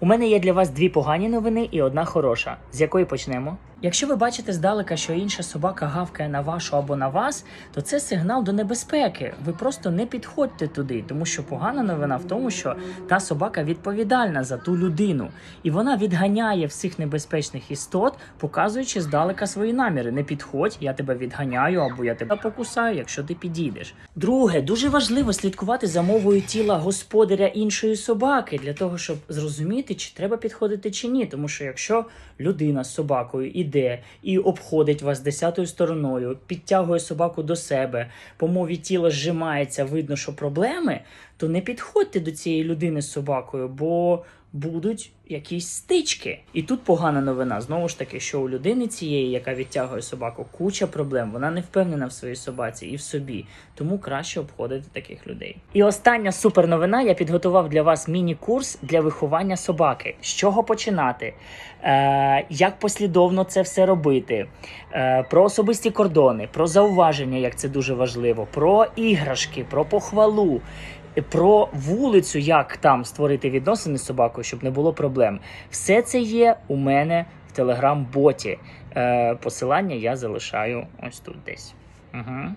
У мене є для вас дві погані новини і одна хороша. З якої почнемо? Якщо ви бачите здалека, що інша собака гавкає на вашу або на вас, то це сигнал до небезпеки. Ви просто не підходьте туди, тому що погана новина в тому, що та собака відповідальна за ту людину, і вона відганяє всіх небезпечних істот, показуючи здалека свої наміри. Не підходь, я тебе відганяю або я тебе покусаю, якщо ти підійдеш. Друге, дуже важливо слідкувати за мовою тіла господаря іншої собаки для того, щоб зрозуміти, чи треба підходити чи ні. Тому що якщо людина з собакою іде і обходить вас десятою стороною, підтягує собаку до себе, по мові тіла зжимається, видно, що проблеми, то не підходьте до цієї людини з собакою, бо будуть якісь стички. І тут погана новина. Знову ж таки, що у людини цієї, яка відтягує собаку, куча проблем. Вона не впевнена в своїй собаці і в собі. Тому краще обходити таких людей. І остання супер новина. Я підготував для вас міні-курс для виховання собаки. З чого починати? Е, як послідовно це все робити? Е, про особисті кордони, про зауваження, як це дуже важливо, про іграшки, про похвалу. Про вулицю, як там створити відносини з собакою, щоб не було проблем. Все це є у мене в телеграм-боті. Е, посилання я залишаю ось тут десь. Угу.